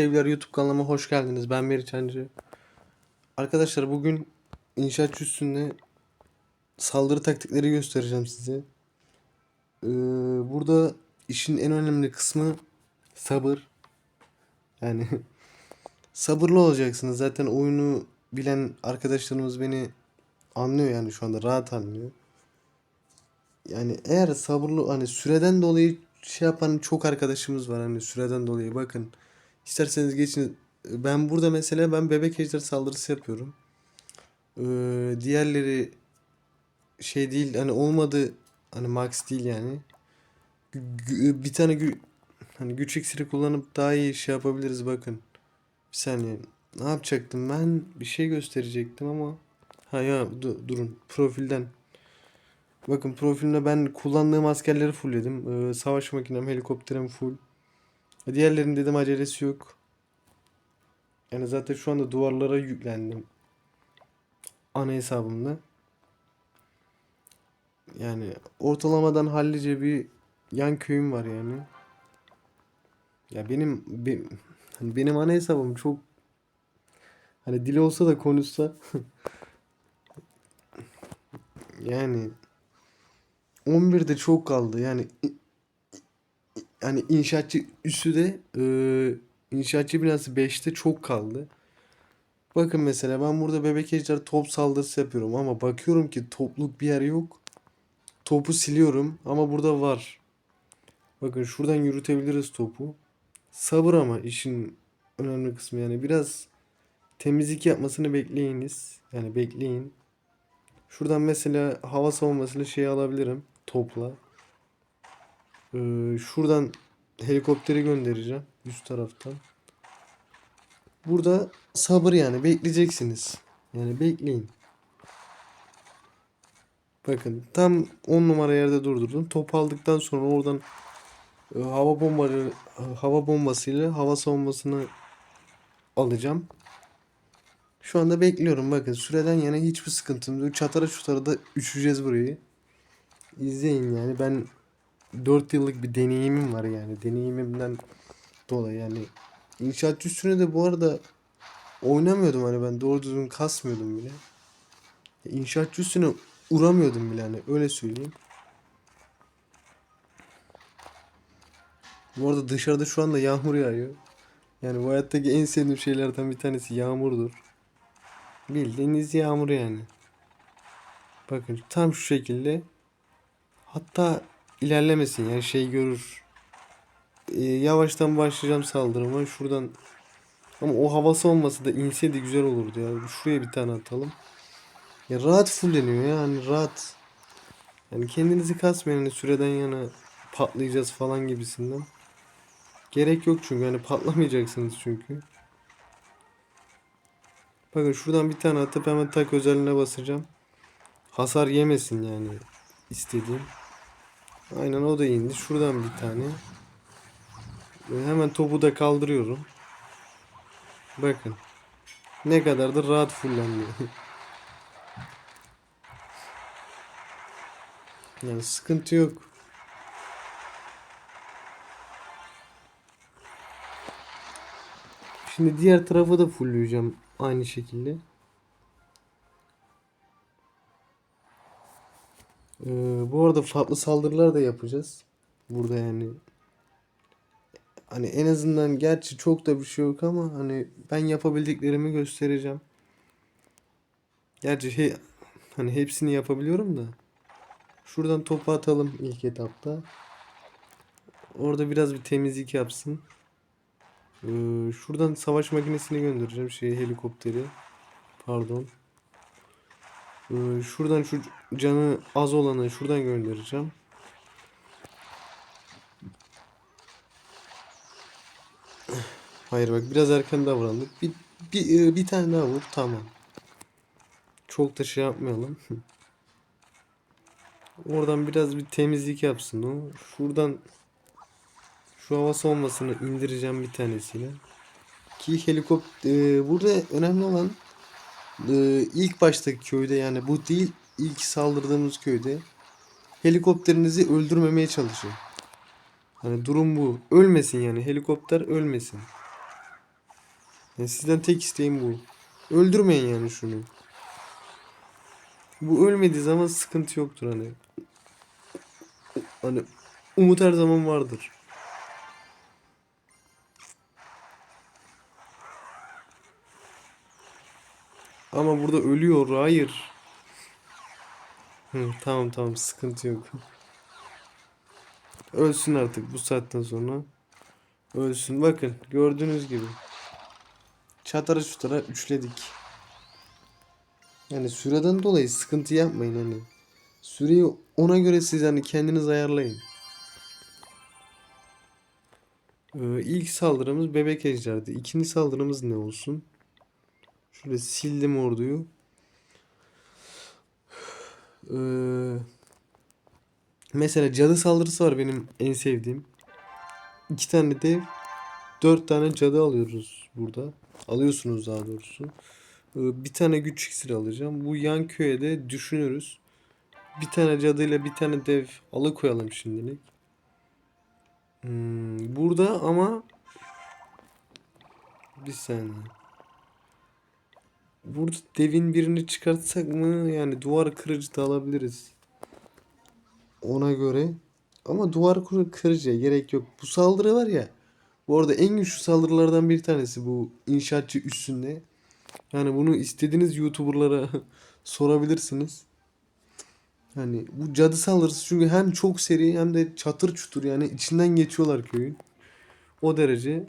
Sevgiler YouTube kanalıma hoş geldiniz. Ben Meriç Hancı. Arkadaşlar bugün inşaatçı üstünde saldırı taktikleri göstereceğim size. Ee, burada işin en önemli kısmı sabır. Yani sabırlı olacaksınız. Zaten oyunu bilen arkadaşlarımız beni anlıyor yani şu anda rahat anlıyor. Yani eğer sabırlı hani süreden dolayı şey yapan çok arkadaşımız var hani süreden dolayı bakın. İsterseniz geçin. Ben burada mesela ben bebek ejder saldırısı yapıyorum. Ee, diğerleri şey değil hani olmadı hani max değil yani. Gü- bir tane gü- hani güç iksiri kullanıp daha iyi şey yapabiliriz bakın. Bir saniye. Ne yapacaktım ben? Bir şey gösterecektim ama. Ha ya du- durun. Profilden. Bakın profilimde ben kullandığım askerleri fullledim. Ee, savaş makinem, helikopterim full. Diğerlerinin dedim acelesi yok. Yani zaten şu anda duvarlara yüklendim. Ana hesabımda. Yani ortalamadan hallice bir yan köyüm var yani. Ya benim be- hani benim ana hesabım çok hani dili olsa da konuşsa yani 11'de çok kaldı. Yani yani inşaatçı üssü de e, inşaatçı binası 5'te çok kaldı. Bakın mesela ben burada bebek ejder top saldırısı yapıyorum ama bakıyorum ki topluk bir yer yok. Topu siliyorum ama burada var. Bakın şuradan yürütebiliriz topu. Sabır ama işin önemli kısmı yani biraz temizlik yapmasını bekleyiniz. Yani bekleyin. Şuradan mesela hava savunmasını şey alabilirim topla. Ee, şuradan helikopteri göndereceğim üst taraftan. Burada sabır yani bekleyeceksiniz. Yani bekleyin. Bakın tam 10 numara yerde durdurdum. Top aldıktan sonra oradan e, hava bombaları hava bombasıyla hava savunmasını alacağım. Şu anda bekliyorum bakın süreden yana hiçbir sıkıntım yok. Çatara çutara da üşüyeceğiz burayı. İzleyin yani ben 4 yıllık bir deneyimim var yani. Deneyimimden dolayı yani. İnşaat üstüne de bu arada oynamıyordum hani ben doğru düzgün kasmıyordum bile. İnşaatçı üstüne uğramıyordum bile hani öyle söyleyeyim. Bu arada dışarıda şu anda yağmur yağıyor. Yani bu hayattaki en sevdiğim şeylerden bir tanesi yağmurdur. Bildiğiniz yağmur yani. Bakın tam şu şekilde. Hatta ilerlemesin yani şey görür. Ee, yavaştan başlayacağım saldırıma. Şuradan ama o havası olmasa da inseydi güzel olurdu ya. Şuraya bir tane atalım. Ya rahat fulleniyor yani rahat. Yani kendinizi kasmayın hani süreden yana patlayacağız falan gibisinden. Gerek yok çünkü hani patlamayacaksınız çünkü. Bakın şuradan bir tane atıp hemen tak özelliğine basacağım. Hasar yemesin yani istediğim. Aynen o da indi. Şuradan bir tane. Ve hemen topu da kaldırıyorum. Bakın. Ne kadar da rahat fullendi. yani sıkıntı yok. Şimdi diğer tarafı da fullleyeceğim aynı şekilde. Ee, bu arada farklı saldırılar da yapacağız. Burada yani. Hani en azından gerçi çok da bir şey yok ama hani ben yapabildiklerimi göstereceğim. Gerçi he, hani hepsini yapabiliyorum da. Şuradan topu atalım ilk etapta. Orada biraz bir temizlik yapsın. Ee, şuradan savaş makinesini göndereceğim. Şey helikopteri. Pardon. Ee, şuradan şu canı az olanı şuradan göndereceğim. Hayır bak biraz erken davrandık. Bir, bir, e, bir tane daha vur tamam. Çok da şey yapmayalım. Oradan biraz bir temizlik yapsın o. Şuradan şu hava savunmasını indireceğim bir tanesiyle. Ki helikopter burada önemli olan e, ilk baştaki köyde yani bu değil ilk saldırdığımız köyde helikopterinizi öldürmemeye çalışın. Hani durum bu. Ölmesin yani helikopter ölmesin. Yani sizden tek isteğim bu. Öldürmeyin yani şunu. Bu ölmediği zaman sıkıntı yoktur hani. Hani umut her zaman vardır. Ama burada ölüyor. Hayır. Hı, tamam tamam sıkıntı yok. Ölsün artık bu saatten sonra. Ölsün. Bakın gördüğünüz gibi. Çatara çutara üçledik. Yani süreden dolayı sıkıntı yapmayın hani. Süreyi ona göre siz hani kendiniz ayarlayın. Ee, ilk saldırımız bebek ejderdi. İkinci saldırımız ne olsun? Şöyle sildim orduyu. Ee, mesela cadı saldırısı var benim en sevdiğim. İki tane dev, dört tane cadı alıyoruz burada. Alıyorsunuz daha doğrusu. Ee, bir tane güç iksiri alacağım. Bu yan köye de düşünürüz. Bir tane cadıyla bir tane dev alıkoyalım şimdilik. Hmm, burada ama bir saniye. Burada devin birini çıkartsak mı? Yani duvar kırıcı da alabiliriz. Ona göre. Ama duvar kır- kırıcıya gerek yok. Bu saldırı var ya. Bu arada en güçlü saldırılardan bir tanesi bu inşaatçı üstünde. Yani bunu istediğiniz YouTuber'lara sorabilirsiniz. Hani bu cadı saldırısı çünkü hem çok seri hem de çatır çutur yani içinden geçiyorlar köyün. O derece.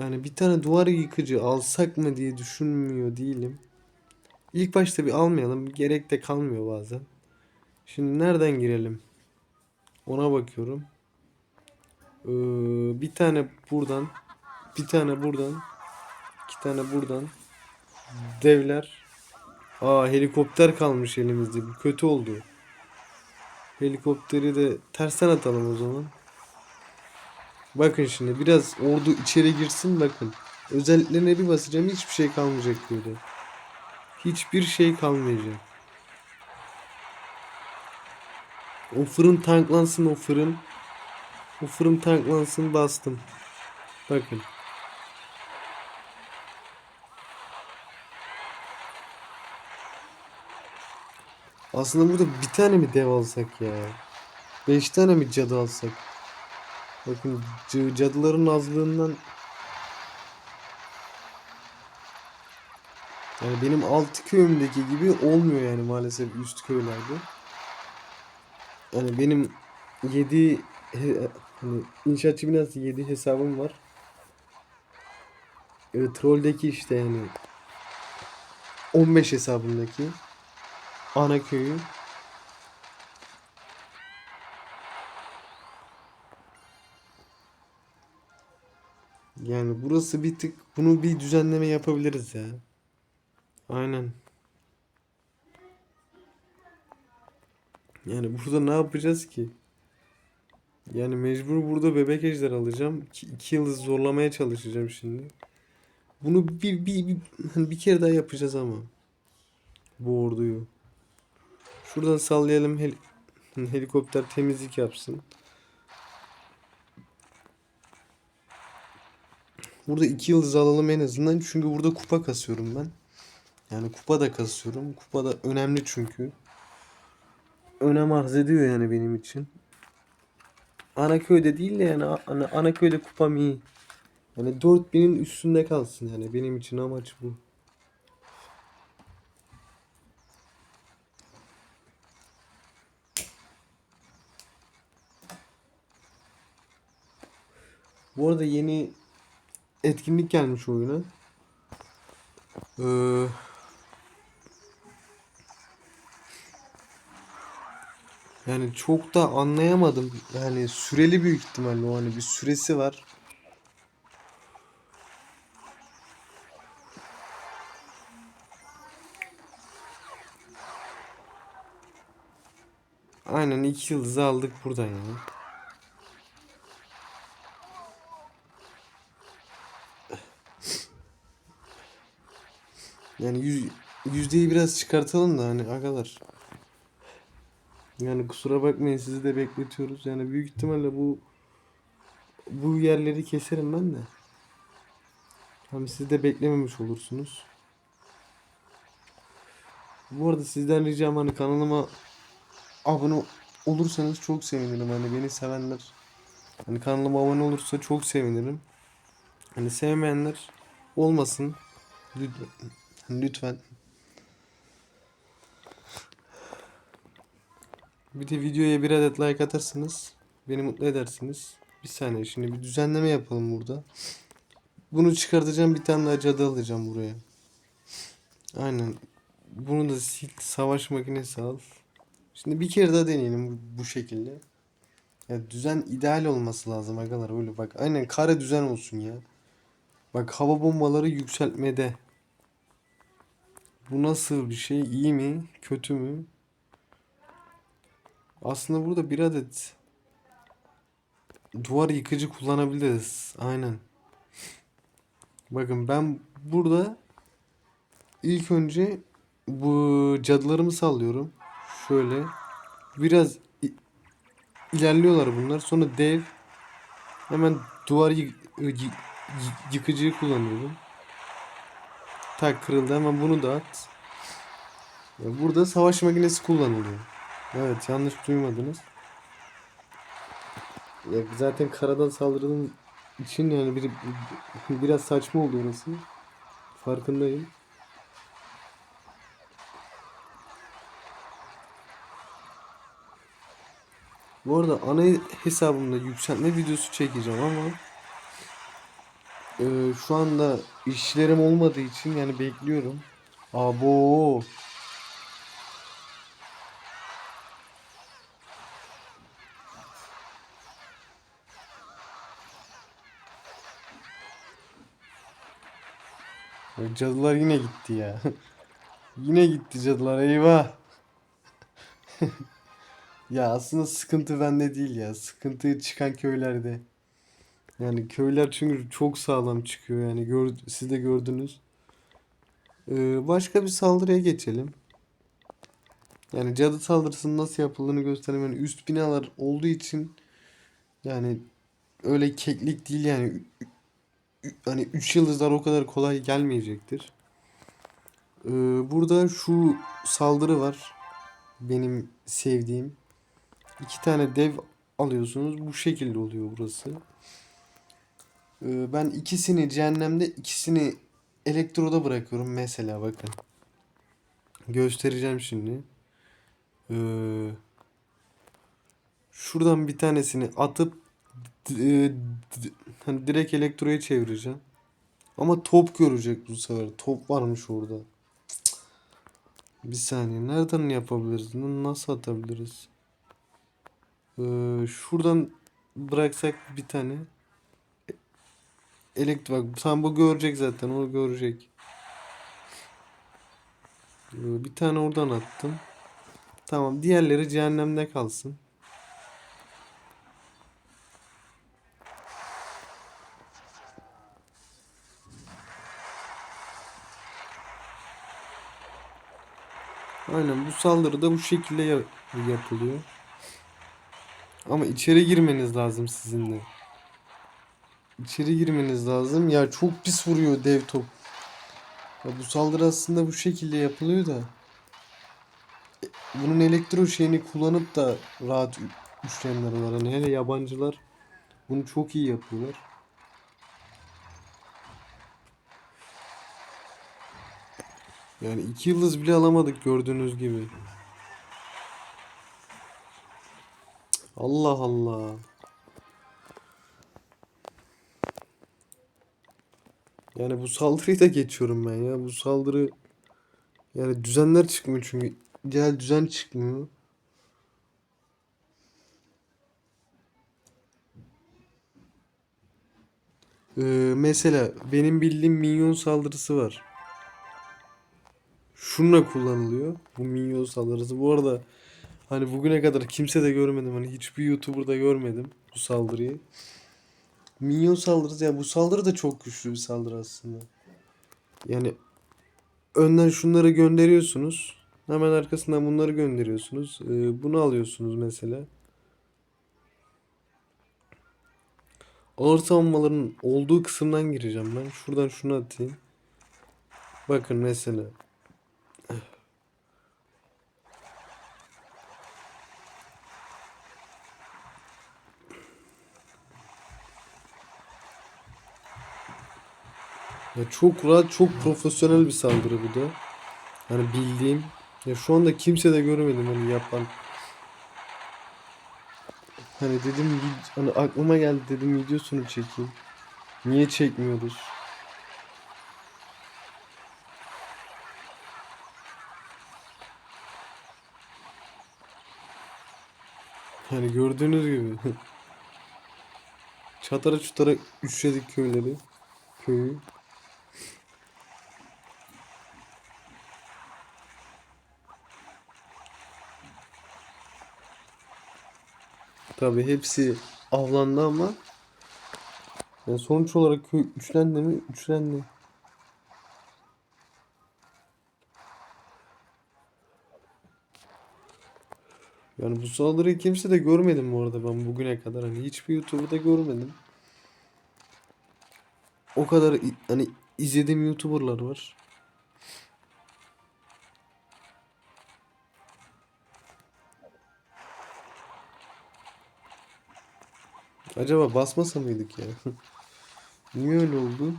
Yani bir tane duvar yıkıcı alsak mı diye düşünmüyor değilim. İlk başta bir almayalım. Gerek de kalmıyor bazen. Şimdi nereden girelim? Ona bakıyorum. Ee, bir tane buradan. Bir tane buradan. iki tane buradan. Devler. Aa helikopter kalmış elimizde. Bu kötü oldu. Helikopteri de tersten atalım o zaman. Bakın şimdi biraz ordu içeri girsin bakın. Özelliklerine bir basacağım hiçbir şey kalmayacak böyle. Hiçbir şey kalmayacak. O fırın tanklansın o fırın. O fırın tanklansın bastım. Bakın. Aslında burada bir tane mi dev alsak ya? Beş tane mi cadı alsak? Bakın cadıların azlığından yani benim alt köyümdeki gibi olmuyor yani maalesef üst köylerde. Yani benim 7 hani inşaatçı binası 7 hesabım var. Evet, trolldeki işte yani 15 hesabımdaki ana köyü Yani burası bir tık bunu bir düzenleme yapabiliriz ya. Aynen. Yani burada ne yapacağız ki? Yani mecbur burada bebek ejder alacağım. İki, iki yıldız zorlamaya çalışacağım şimdi. Bunu bir, bir, bir, hani bir kere daha yapacağız ama. Bu orduyu. Şuradan sallayalım hel helikopter temizlik yapsın. Burada iki yıldız alalım en azından. Çünkü burada kupa kasıyorum ben. Yani kupa da kasıyorum. Kupa da önemli çünkü. Önem arz ediyor yani benim için. Ana köyde değil de yani ana, ana köyde kupam iyi. Yani 4000'in üstünde kalsın yani benim için amaç bu. Bu arada yeni etkinlik gelmiş oyuna. Ee, yani çok da anlayamadım. Yani süreli büyük ihtimalle o hani bir süresi var. Aynen iki yıldızı aldık buradan ya. Yani yüz, yüzdeyi biraz çıkartalım da hani agalar. Yani kusura bakmayın sizi de bekletiyoruz. Yani büyük ihtimalle bu bu yerleri keserim ben de. Hem siz de beklememiş olursunuz. Bu arada sizden ricam hani kanalıma abone olursanız çok sevinirim. Hani beni sevenler hani kanalıma abone olursa çok sevinirim. Hani sevmeyenler olmasın. Lütfen. Lütfen. Bir de videoya bir adet like atarsanız beni mutlu edersiniz. Bir saniye şimdi bir düzenleme yapalım burada. Bunu çıkartacağım bir tane daha cadı alacağım buraya. Aynen. Bunu da sil savaş makinesi al. Şimdi bir kere daha deneyelim bu, şekilde. Ya düzen ideal olması lazım agalar öyle bak. Aynen kare düzen olsun ya. Bak hava bombaları yükseltmede. Bu nasıl bir şey? İyi mi? Kötü mü? Aslında burada bir adet duvar yıkıcı kullanabiliriz. Aynen. Bakın ben burada ilk önce bu cadılarımı sallıyorum. Şöyle biraz ilerliyorlar bunlar. Sonra dev hemen duvar yıkıcıyı kullanıyorum. Tak kırıldı hemen bunu da at. Burada savaş makinesi kullanılıyor. Evet yanlış duymadınız. Ya zaten karadan saldırdığım için yani bir, biraz saçma oldu orası. Farkındayım. Bu arada ana hesabımda yükseltme videosu çekeceğim ama e, şu anda işlerim olmadığı için yani bekliyorum. Abo. Cadılar yine gitti ya. Yine gitti cadılar eyvah. Ya aslında sıkıntı bende değil ya. Sıkıntı çıkan köylerde. Yani köyler çünkü çok sağlam çıkıyor yani gör, siz de gördünüz. Ee, başka bir saldırıya geçelim. Yani cadı saldırısının nasıl yapıldığını göstereyim. Yani üst binalar olduğu için yani öyle keklik değil yani. Hani 3 yıldızlar o kadar kolay gelmeyecektir. Ee, burada şu saldırı var. Benim sevdiğim. İki tane dev alıyorsunuz. Bu şekilde oluyor burası. Ee, ben ikisini cehennemde ikisini elektroda bırakıyorum mesela bakın. Göstereceğim şimdi. Ee, şuradan bir tanesini atıp d- hani direkt elektroya çevireceğim. Ama top görecek bu sefer. Top varmış orada. Bir saniye. Nereden yapabiliriz? Nasıl atabiliriz? Ee, şuradan bıraksak bir tane. Elektrik bak tam bu görecek zaten onu görecek. Bir tane oradan attım. Tamam diğerleri cehennemde kalsın. Aynen bu saldırı da bu şekilde ya- yapılıyor. Ama içeri girmeniz lazım sizin de. İçeri girmeniz lazım. Ya çok pis vuruyor dev top. Ya bu saldırı aslında bu şekilde yapılıyor da. E, Bunun elektro şeyini kullanıp da rahat üçleyenler var. Hani hele yabancılar bunu çok iyi yapıyorlar. Yani iki yıldız bile alamadık gördüğünüz gibi. Allah Allah. Yani bu saldırıyı da geçiyorum ben ya. Bu saldırı yani düzenler çıkmıyor çünkü. Diğer düzen çıkmıyor. Ee, mesela benim bildiğim minyon saldırısı var. Şununla kullanılıyor. Bu minyon saldırısı. Bu arada hani bugüne kadar kimse de görmedim. Hani hiçbir YouTuber'da görmedim bu saldırıyı. Minyon saldırısı yani bu saldırı da çok güçlü bir saldırı aslında. Yani önden şunları gönderiyorsunuz. Hemen arkasından bunları gönderiyorsunuz. Ee, bunu alıyorsunuz mesela. ağır savunmaların olduğu kısımdan gireceğim ben. Şuradan şunu atayım. Bakın mesela. Ya çok rahat, çok profesyonel bir saldırı bu da. Hani bildiğim. Ya şu anda kimse de görmedim hani yapan. Hani dedim hani aklıma geldi dedim videosunu çekeyim. Niye çekmiyoruz? Hani gördüğünüz gibi. Çatara çutara üçledik köyleri. Köyü. Tabii hepsi avlandı ama yani sonuç olarak köy üçlendi mi? Üçlendi. Yani bu saldırıyı kimse de görmedim bu arada ben bugüne kadar. Hani hiçbir YouTuber'da görmedim. O kadar hani izlediğim YouTuber'lar var. Acaba basmasa mıydık ya? Niye öyle oldu?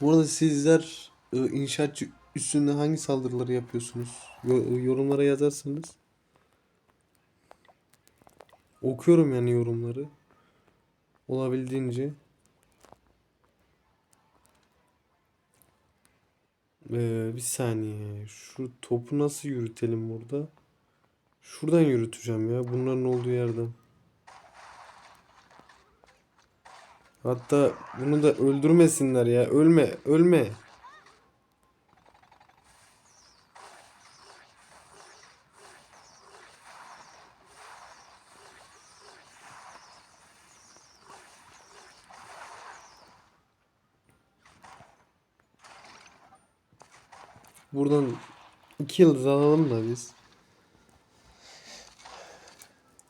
Bu arada sizler e, inşaatçı üstünde hangi saldırıları yapıyorsunuz? Yo- yorumlara yazarsanız. Okuyorum yani yorumları. Olabildiğince. Ee, bir saniye. Şu topu nasıl yürütelim burada? Şuradan yürüteceğim ya. Bunların olduğu yerden. Hatta bunu da öldürmesinler ya. Ölme, ölme. Buradan iki yıldız alalım da biz.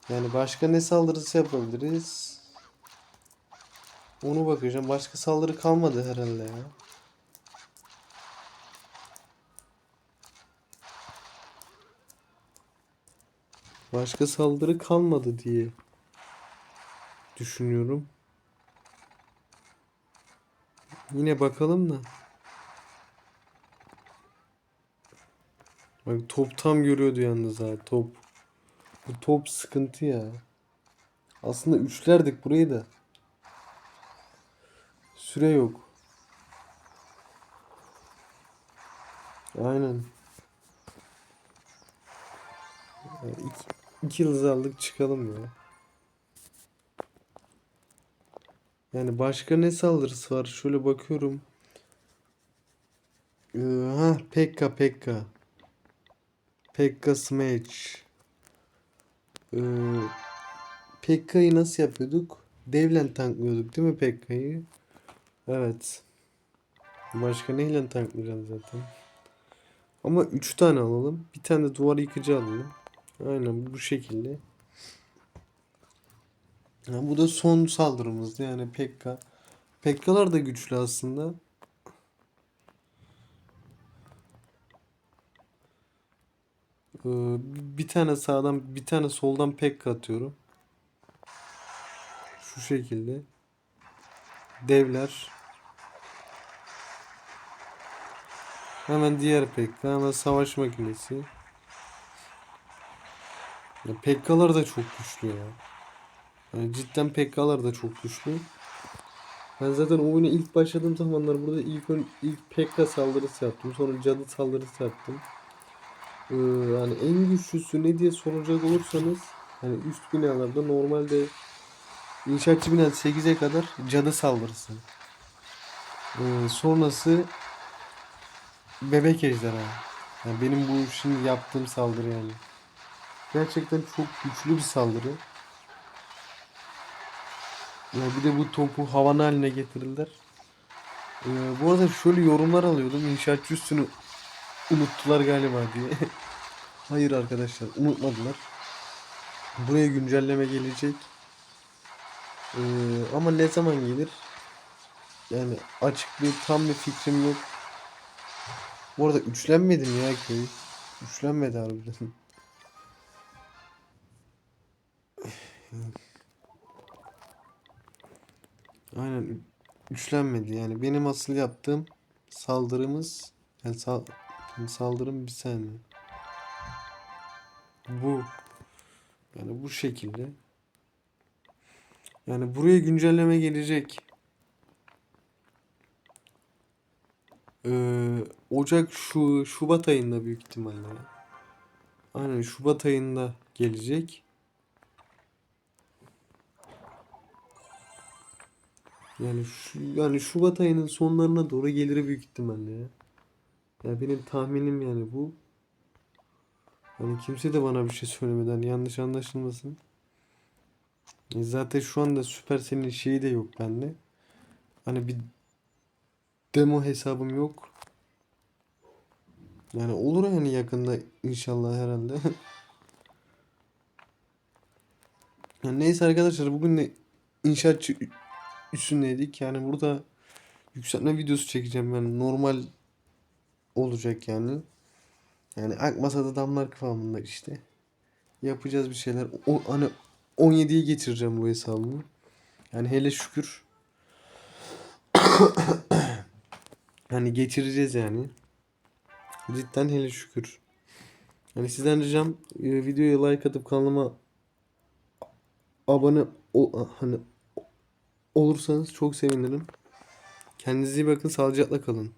Yani başka ne saldırısı yapabiliriz? Onu bakacağım. Başka saldırı kalmadı herhalde ya. Başka saldırı kalmadı diye düşünüyorum. Yine bakalım da. Bak top tam görüyordu yalnız ha top. Bu top sıkıntı ya. Aslında üçlerdik burayı da. Süre yok. Aynen. Yani iki, iki yıldız aldık çıkalım ya. Yani başka ne saldırısı var? Şöyle bakıyorum. Ee, ha Pekka Pekka. Pekka Smash. Ee, Pekka'yı nasıl yapıyorduk? Devle tanklıyorduk değil mi Pekka'yı? Evet. Başka neyle tanklayacağız zaten? Ama 3 tane alalım. Bir tane de duvar yıkıcı alalım. Aynen bu şekilde. Ha, bu da son saldırımızdı yani Pekka. Pekkalar da güçlü aslında. Bir tane sağdan bir tane soldan Pekka atıyorum. Şu şekilde. Devler. Hemen diğer Pekka. Hemen savaş makinesi. Ya Pekkalar da çok güçlü ya. Yani cidden Pekkalar da çok güçlü. Ben zaten oyuna ilk başladığım zamanlar burada ilk ilk Pekka saldırısı yaptım. Sonra cadı saldırısı yaptım. Ee, yani en güçlüsü ne diye soracak olursanız hani üst binalarda normalde inşaatçı bina 8'e kadar cadı saldırısı. Ee, sonrası bebek ejderha. Yani benim bu şimdi yaptığım saldırı yani. Gerçekten çok güçlü bir saldırı. Ya bir de bu topu havan haline getirirler. Ee, bu arada şöyle yorumlar alıyordum. İnşaatçı üstünü unuttular galiba diye. Hayır arkadaşlar unutmadılar. Buraya güncelleme gelecek. Ee, ama ne zaman gelir? Yani açık bir tam bir fikrim yok. Bu arada üçlenmedi mi ya köy? Üçlenmedi harbiden. Aynen üçlenmedi yani benim asıl yaptığım saldırımız yani sal saldırım bir saniye. Bu yani bu şekilde. Yani buraya güncelleme gelecek. Ee, Ocak şu Şubat ayında büyük ihtimalle. Aynen Şubat ayında gelecek. Yani şu yani Şubat ayının sonlarına doğru gelir büyük ihtimalle ya. Ya benim tahminim yani bu. Hani kimse de bana bir şey söylemeden yanlış anlaşılmasın. E zaten şu anda Supercell'in şeyi de yok bende. Hani bir demo hesabım yok. Yani olur yani yakında inşallah herhalde. Yani neyse arkadaşlar bugün de inşaatçı üstündeydik. Yani burada yükseltme videosu çekeceğim ben. Normal olacak yani. Yani akmasada damlar kıvamında işte. Yapacağız bir şeyler. O, hani 17'ye getireceğim bu hesabımı. Yani hele şükür. Hani getireceğiz yani. Cidden hele şükür. Yani sizden ricam e, videoya like atıp kanalıma abone o, hani olursanız çok sevinirim. Kendinize iyi bakın, sağlıcakla kalın.